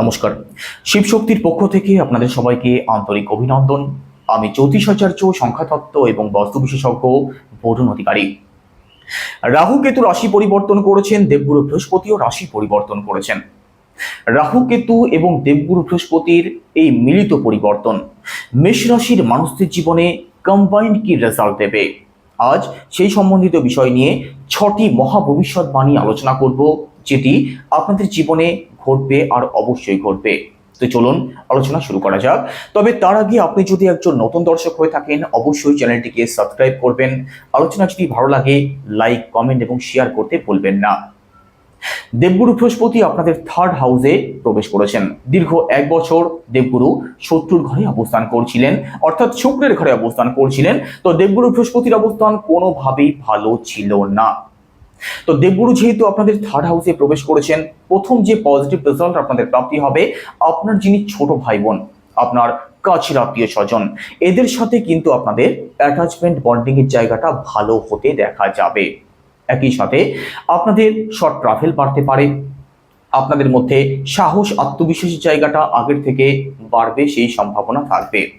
নমস্কার। শিবশক্তির পক্ষ থেকে আপনাদের সবাইকে আন্তরিক অভিনন্দন। আমি জ্যোতিষাচার্য সংখ্যাতত্ত্ব এবং বস্তু বিশেষজ্ঞ, বরুণ অধিকারী। রাহু কেতু রাশি পরিবর্তন করেছেন, দেবগুরু বৃহস্পতিও রাশি পরিবর্তন করেছেন। রাহু কেতু এবং দেবগুরু বৃহস্পতির এই মিলিত পরিবর্তন মেষ রাশির মানুষদের জীবনে কম্বাইন্ড কি রেজাল্ট দেবে? আজ সেই সম্বন্ধিত বিষয় নিয়ে ছটি মহা ভবিষ্যৎবাণী আলোচনা করব। যেটি আপনাদের জীবনে ঘটবে আর অবশ্যই ঘটবে। তো চলুন আলোচনা শুরু করা যাক। তবে তার আগে আপনি যদি একজন নতুন দর্শক হয়ে থাকেন, অবশ্যই চ্যানেলটিকে সাবস্ক্রাইব করবেন। আলোচনা যদি ভালো লাগে, লাইক, কমেন্ট এবং শেয়ার করতে ভুলবেন না। দেবগুরু বৃহস্পতি আপনাদের থার্ড হাউসে প্রবেশ করেছেন। দীর্ঘ এক বছর দেবগুরু শত্রুর ঘরে অবস্থান করছিলেন, অর্থাৎ শুক্রের ঘরে অবস্থান করছিলেন। তো দেবগুরু বৃহস্পতির অবস্থান কোনোভাবেই ভালো ছিল না। তো দেবগুরু যেহেতু আপনাদের থার্ড হাউসে প্রবেশ করেছেন, প্রথম যে পজিটিভ রেজাল্ট আপনাদের প্রাপ্তি হবে, আপনার যিনি ছোট ভাই বোন আপনার কাছের আত্মীয় স্বজন, এদের সাথে কিন্তু আপনাদের অ্যাটাচমেন্ট বন্ডিংয়ের জায়গাটা ভালো হতে দেখা যাবে। একই সাথে আপনাদের শর্ট ট্রাভেল বাড়তে পারে আপনাদের মধ্যে সাহস, আত্মবিশ্বাসের জায়গাটা আগের থেকে বাড়বে, সেই সম্ভাবনা থাকবে।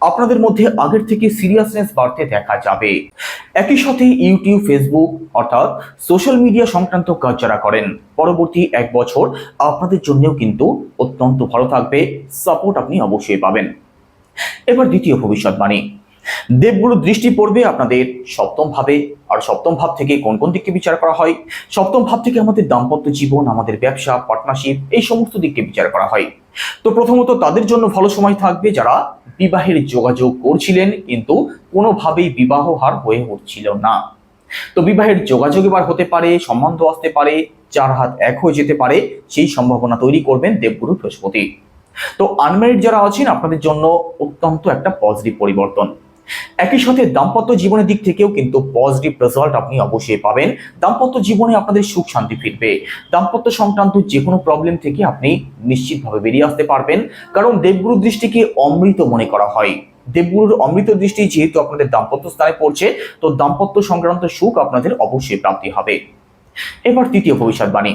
আপনাদের মধ্যে আগের থেকে সিরিয়াসনেস বাড়তে দেখা যাবে। একই সাথে ইউটিউব ফেসবুক অর্থাৎ সোশ্যাল মিডিয়া সংক্রান্ত কাজ যারা করেন, পরবর্তী এক বছর আপনাদের জন্যও কিন্তু অত্যন্ত ভালো থাকবে সাপোর্ট আপনি অবশ্যই পাবেন। এবার দ্বিতীয় ভবিষ্যৎবাণী। দেবগুরু দৃষ্টি পড়বে আপনাদের সপ্তম ভাবে। আর সপ্তম ভাব থেকে কোন কোন দিককে বিচার করা হয়? সপ্তম ভাব থেকে আমাদের দাম্পত্য জীবন, আমাদের ব্যবসা পার্টনারশিপ এই সমস্ত দিককে বিচার করা হয়। তো প্রথমত তাদের জন্য ভালো সময় থাকবে যারা বিবাহের যোগাযোগ করছিলেন, কিন্তু কোনোভাবেই বিবাহ হার হয়ে উঠছিল না। তো বিবাহের যোগাযোগ এবার হতে পারে, সম্বন্ধ আসতে পারে, চার হাত এক হয়ে যেতে পারে, সেই সম্ভাবনা তৈরি করবেন দেবগুরু বৃহস্পতি। তো আনম্যারিড যারা আছেন, আপনাদের জন্য অত্যন্ত একটা পজিটিভ পরিবর্তন। একই সাথে দাম্পত্য জীবনের দিক থেকেও কিন্তু পজিটিভ রেজাল্ট আপনি অবশ্যই পাবেন। দাম্পত্য জীবনে আপনাদের সুখ শান্তি ফিরবে। দাম্পত্য সংক্রান্ত যে কোনো প্রবলেম থেকে আপনি নিশ্চিতভাবে বেরিয়ে আসতে পারবেন। কারণ দেবগুরু দৃষ্টিকে অমৃত মনে করা হয়। দেবগুরুর অমৃত দৃষ্টি যেহেতু আপনাদের দাম্পত্য স্থানে পড়ছে, তো দাম্পত্য সংক্রান্ত সুখ আপনাদের অবশ্যই প্রাপ্তি হবে। এবার তৃতীয় ভবিষ্যৎবাণী।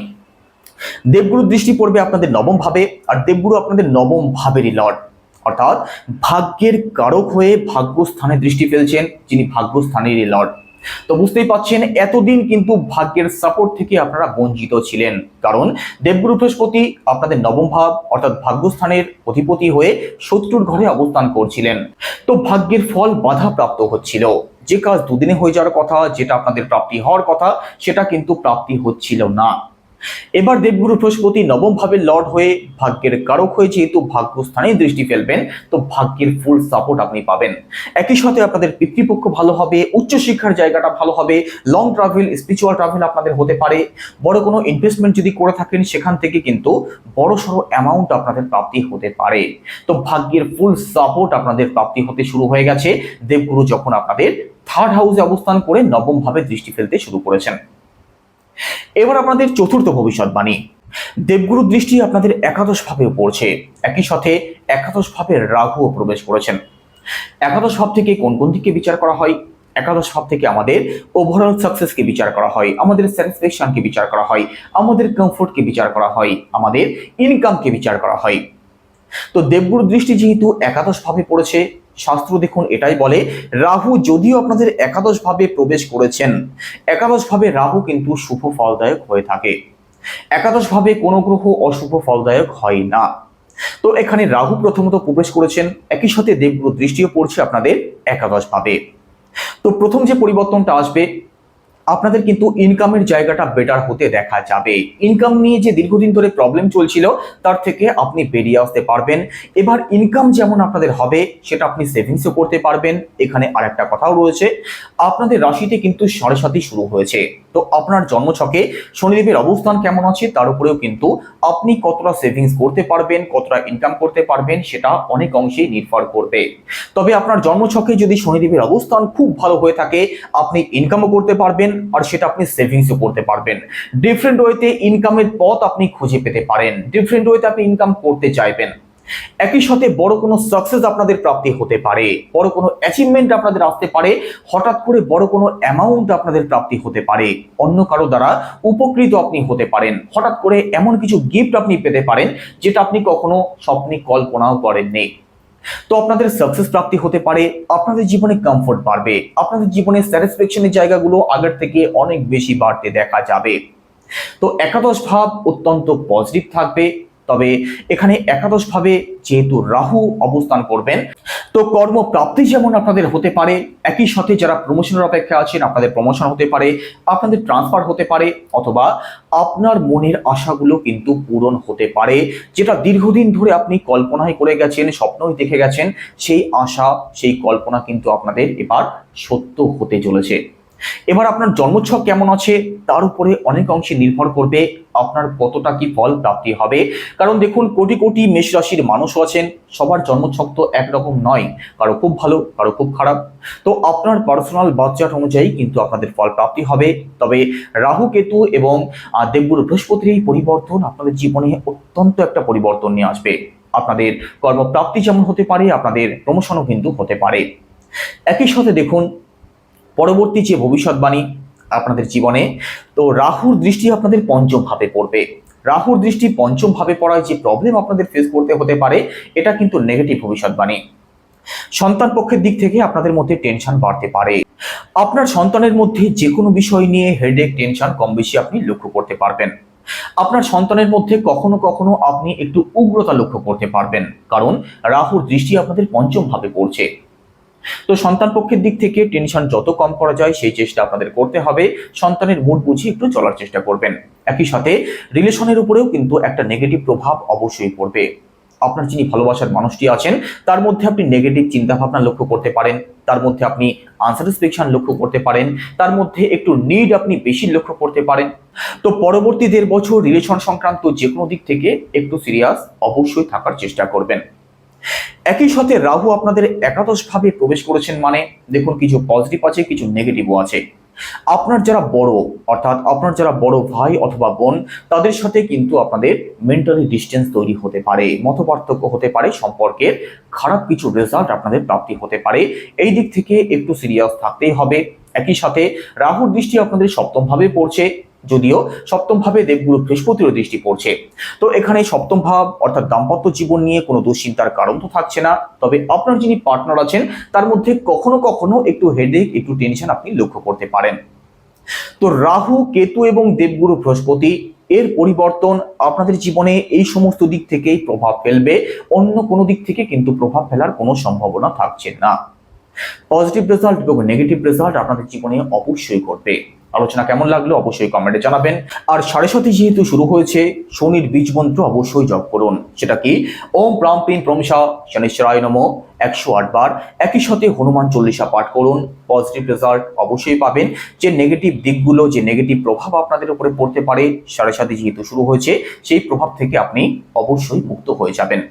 দেবগুরু দৃষ্টি পড়বে আপনাদের নবম ভাবে, আর দেবগুরু আপনাদের নবম ভাবেরই লর্ড। অর্থাৎ ভাগ্যের কারক হয়ে ভাগ্যস্থানে দৃষ্টি ফেলছেন যিনি ভাগ্যস্থানেরই লর্ড। তো বুঝতেই পাচ্ছেন, এতদিন কিন্তু ভাগ্যের সাপোর্ট থেকে আপনারা বঞ্চিত ছিলেন। কারণ দেবগুরু বৃহস্পতি আপনাদের নবম ভাব, অর্থাৎ ভাগ্যস্থানের অধিপতি হয়ে শত্রুর ঘরে অবস্থান করছিলেন। তো ভাগ্যের ফল বাধা প্রাপ্ত হচ্ছিল। যে কাজ দুদিনে হয়ে যাওয়ার কথা, যেটা আপনাদের প্রাপ্তি হওয়ার কথা, সেটা কিন্তু প্রাপ্তি হচ্ছিল না। এবার দেবগুরু বৃহস্পতি নবম ভাবের লর্ড হয়ে ভাগ্যের কারক হয়ে যেহেতু ভাগ্যস্থানে দৃষ্টি ফেলবেন, তো ভাগ্যের ফুল সাপোর্ট আপনি পাবেন। একই সাথে আপনাদের পিতৃপক্ষ ভালো হবে, উচ্চশিক্ষার জায়গাটা ভালো হবে লং ট্রাভেল স্পিরিচুয়াল ট্রাভেল আপনাদের হতে পারে। বড় কোনো ইনভেস্টমেন্ট যদি করে থাকেন, সেখান থেকে কিন্তু বড় সড়ো অ্যামাউন্ট আপনাদের প্রাপ্তি হতে পারে। তো ভাগ্যের ফুল সাপোর্ট আপনাদের প্রাপ্তি হতে শুরু হয়ে গেছে। দেবগুরু যখন আপনাদের থার্ড হাউসে অবস্থান করে নবম ভাবে দৃষ্টি ফেলতে শুরু করেছেন। এবার আপনাদের চতুর্থ ভবিষ্যৎবাণী দেবগুরু দৃষ্টি আপনাদের একাদশ ভাবেও পড়ছে। একই সাথে একাদশ ভাবে রাহুও প্রবেশ করেছেন। একাদশ ভাব থেকে কোন কোন দিকে বিচার করা হয়? একাদশ ভাব থেকে আমাদের ওভারঅল সাকসেসকে বিচার করা হয়, আমাদের স্যাটিসফ্যাকশনকে বিচার করা হয়, আমাদের কমফোর্টকে বিচার করা হয়, আমাদের ইনকামকে বিচার করা হয়। তো দেবগুরু দৃষ্টি যেহেতু একাদশ ভাবে পড়েছে শাস্ত্র দেখুন এটাই বলে, রাহু যদিও আপনাদের একাদশভাবে প্রবেশ করেছেন, একাদশভাবে রাহু কিন্তু শুভ ফলদায়ক হয়ে থাকে। একাদশভাবে কোনো গ্রহ অশুভ ফলদায়ক হয় না। তো এখানে রাহু প্রথমত প্রবেশ করেছেন, একই সাথে দেবগুরু দৃষ্টিও পড়ছে আপনাদের একাদশভাবে। তো প্রথম যে পরিবর্তনটা আসবে আপনাদের কিন্তু ইনকামের জায়গাটা বেটার হতে দেখা যাবে। ইনকাম নিয়ে যে দীর্ঘদিন ধরে প্রবলেম চলছিল, তার থেকে আপনি বেরিয়ে আসতে পারবেন। এবার ইনকাম যেমন আপনাদের হবে, সেটা আপনি সেভিংসও করতে পারবেন। এখানে আরেকটা কথাও রয়েছে, আপনাদের রাশিতে কিন্তু সাড়ে সাতই শুরু হয়েছে। তো আপনার জন্মছকে শনিদেবের অবস্থান কেমন আছে, তার উপরেও কিন্তু আপনি কতটা সেভিংস করতে পারবেন, কতটা ইনকাম করতে পারবেন, সেটা অনেক অংশেই নির্ভর করবে। তবে আপনার জন্মছকে যদি শনিদেবের অবস্থান খুব ভালো হয়ে থাকে, আপনি ইনকামও করতে পারবেন আর সেটা আপনি সেভিংসও করতে পারবেন। ডিফারেন্ট ওয়েতে ইনকামের পথ আপনি খুঁজে পেতে পারেন। ডিফারেন্ট ওয়েতে আপনি ইনকাম করতে চাইবেন। একই সাথে বড় কোনো সাকসেস আপনাদের প্রাপ্তি হতে পারে। বড় কোনো অ্যাচিভমেন্ট আপনাদের আসতে পারে। হঠাৎ করে বড় কোনো অ্যামাউন্ট আপনাদের প্রাপ্তি হতে পারে। অন্য কারও দ্বারা উপকৃত আপনি হতে পারেন। হঠাৎ করে এমন কিছু গিফট আপনি পেতে পারেন, যেটা আপনি কখনো স্বপ্নে কল্পনাও করেননি। তো আপনাদের সাকসেস প্রাপ্তি হতে পারে, আপনাদের জীবনে কমফোর্ট বাড়বে, আপনাদের জীবনে স্যাটিসফ্যাকশনের জায়গাগুলো আগের থেকে অনেক বেশি বাড়তে দেখা যাবে। তো একাদশ ভাব অত্যন্ত পজিটিভ থাকবে তবে এখানে একাদশ ভাবে যেহেতু রাহু অবস্থান করবেন, তো কর্মপ্রাপ্তি যেমন আপনাদের হতে পারে, একই সাথে যারা প্রমোশনের অপেক্ষা আছেন, আপনাদের প্রমোশন হতে পারে, আপনাদের ট্রান্সফার হতে পারে, অথবা আপনার মনের আশাগুলো কিন্তু পূরণ হতে পারে, যেটা দীর্ঘদিন ধরে আপনি কল্পনায় করে গেছেন, স্বপ্নই দেখে গেছেন, সেই আশা, সেই কল্পনা কিন্তু আপনাদের এবার সত্য হতে চলেছে। এবার আপনার জন্মছক কেমন আছে, তার উপরে অনেক অংশে নির্ভর করবে আপনার কতটা কি ফল প্রাপ্তি হবে। কারণ দেখুন, কোটি কোটি মেষ রাশির মানুষও আছেন, সবার জন্মছক তো একরকম নয়, কারও খুব ভালো, কারও খুব খারাপ। তো আপনার পার্সোনাল বাচ্চাট অনুযায়ী কিন্তু আপনাদের ফল প্রাপ্তি হবে। তবে রাহু, কেতু এবং দেবগুরু বৃহস্পতির এই পরিবর্তন আপনাদের জীবনে অত্যন্ত একটা পরিবর্তন নিয়ে আসবে। আপনাদের কর্মপ্রাপ্তি যেমন হতে পারে, আপনাদের প্রমোশনও কিন্তু হতে পারে। একই সাথে দেখুন পরবর্তী যে ভবিষ্যৎবাণী আপনাদের জীবনে, তো রাহুর দৃষ্টি আপনাদের পঞ্চম ভাবে পড়বে। রাহুর দৃষ্টি পঞ্চম ভাবে পড়ায় যে প্রবলেম আপনাদের ফেস করতে হতে পারে, এটা কিন্তু নেগেটিভ ভবিষ্যৎবাণী। সন্তান পক্ষের দিক থেকে আপনাদের মধ্যে টেনশন বাড়তে পারে। আপনার সন্তানের মধ্যে যে কোনো বিষয় নিয়ে হেডেক টেনশন কম বেশি আপনি লক্ষ্য করতে পারবেন। আপনার সন্তানের মধ্যে কখনো কখনো আপনি একটু উগ্রতা লক্ষ্য করতে পারবেন, কারণ রাহুর দৃষ্টি আপনাদের পঞ্চম ভাবে পড়ছে। তো সন্তান পক্ষের দিক থেকে টেনশন যত কম করা যায়, সেই চেষ্টা আপনাদের করতে হবে। সন্তানের মুড বুঝিয়ে একটু চলার চেষ্টা করবেন। একই সাথে রিলেশনের উপরেও কিন্তু একটা নেগেটিভ প্রভাব অবশ্যই পড়বে। আপনার যিনি ভালোবাসার মানুষটি আছেন, তার মধ্যে আপনি নেগেটিভ চিন্তা ভাবনা লক্ষ্য করতে পারেন, তার মধ্যে আপনি আনস্যাটিসফ্যাকশন লক্ষ্য করতে পারেন, তার মধ্যে একটু নিড আপনি বেশি লক্ষ্য করতে পারেন। তো পরবর্তী দেড় বছর রিলেশন সংক্রান্ত যে কোনো দিক থেকে একটু সিরিয়াস অবশ্যই থাকার চেষ্টা করবেন। একই সাথে রাহু আপনাদের একাদশ ভাবে প্রবেশ করেছেন মানে দেখুন কিছু পজিটিভ আছে, কিছু নেগেটিভও আছে। আপনার যারা বড়, অর্থাৎ আপনার যারা বড় ভাই অথবা বোন, তাদের সাথে কিন্তু আপনাদের মেন্টালি ডিস্টেন্স তৈরি হতে পারে, মতপার্থক্য হতে পারে, সম্পর্কের খারাপ কিছু রেজাল্ট আপনাদের প্রাপ্তি হতে পারে। এই দিক থেকে একটু সিরিয়াস থাকতেই হবে। একই সাথে রাহুর দৃষ্টি আপনাদের সপ্তম ভাবে পড়ছে। যদিও সপ্তম ভাবে দেবগুরু বৃহস্পতিরও দৃষ্টি পড়ছে। তো এখানে সপ্তম ভাব অর্থাৎ দাম্পত্য জীবন নিয়ে কোনো দুশ্চিন্তার কারণ তো থাকছে না। তবে আপনার যিনি পার্টনার আছেন, তার মধ্যে কখনো কখনো একটু হেডেক একটু টেনশন আপনি লক্ষ্য করতে পারেন। তো রাহু, কেতু এবং দেবগুরু বৃহস্পতি, এর পরিবর্তন আপনাদের জীবনে এই সমস্ত দিক থেকেই প্রভাব ফেলবে। অন্য কোনো দিক থেকে কিন্তু প্রভাব ফেলার কোনো সম্ভাবনা থাকছে না। পজিটিভ রেজাল্ট এবং নেগেটিভ রেজাল্ট আপনাদের জীবনে অবশ্যই ঘটবে। আলোচনা কেমন লাগল অবশ্যই কমেন্টে জানাবেন। আর সাড়ে সাথে যেহেতু শুরু হয়েছে, শনির বীজ মন্ত্র অবশ্যই জপ করুন। সেটা কি? ওম প্রাম পিন প্রমশা শনিশ্বরায় নম। একশো আট বার একই সাথে হনুমান চল্লিশা পাঠ করুন। পজিটিভ রেজাল্ট অবশ্যই পাবেন। যে নেগেটিভ দিকগুলো, যে নেগেটিভ প্রভাব আপনাদের উপরে পড়তে পারে, সাড়ে সাথে যেহেতু শুরু হয়েছে, সেই প্রভাব থেকে আপনি অবশ্যই মুক্ত হয়ে যাবেন।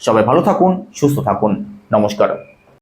সবাই ভালো থাকুন, সুস্থ থাকুন। নমস্কার।